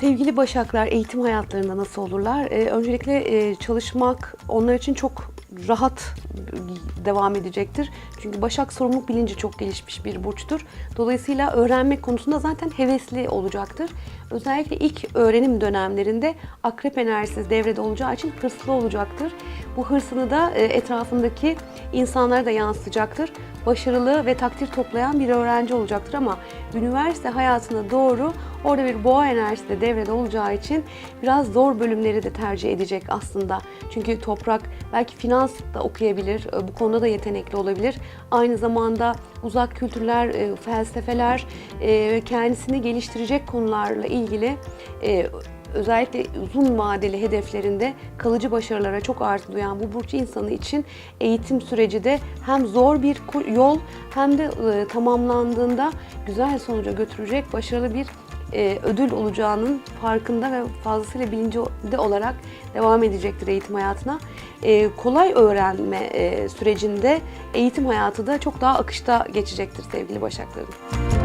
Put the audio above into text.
Sevgili Başaklar eğitim hayatlarında nasıl olurlar? Ee, öncelikle e, çalışmak onlar için çok rahat devam edecektir. Çünkü Başak sorumluluk bilinci çok gelişmiş bir burçtur. Dolayısıyla öğrenmek konusunda zaten hevesli olacaktır. Özellikle ilk öğrenim dönemlerinde akrep enerjisi devrede olacağı için hırslı olacaktır. Bu hırsını da e, etrafındaki insanlara da yansıtacaktır. Başarılı ve takdir toplayan bir öğrenci olacaktır ama üniversite hayatına doğru orada bir boğa enerjisi de devrede olacağı için biraz zor bölümleri de tercih edecek aslında. Çünkü toprak belki finans da okuyabilir, e, bu konuda da yetenekli olabilir. Aynı zamanda uzak kültürler, e, felsefeler e, kendisini geliştirecek konularla ilgili özellikle uzun vadeli hedeflerinde kalıcı başarılara çok arzu duyan bu burç insanı için eğitim süreci de hem zor bir yol hem de tamamlandığında güzel sonuca götürecek başarılı bir e, ödül olacağının farkında ve fazlasıyla bilincinde olarak devam edecektir eğitim hayatına. E, kolay öğrenme e, sürecinde eğitim hayatı da çok daha akışta geçecektir sevgili Başaklarım.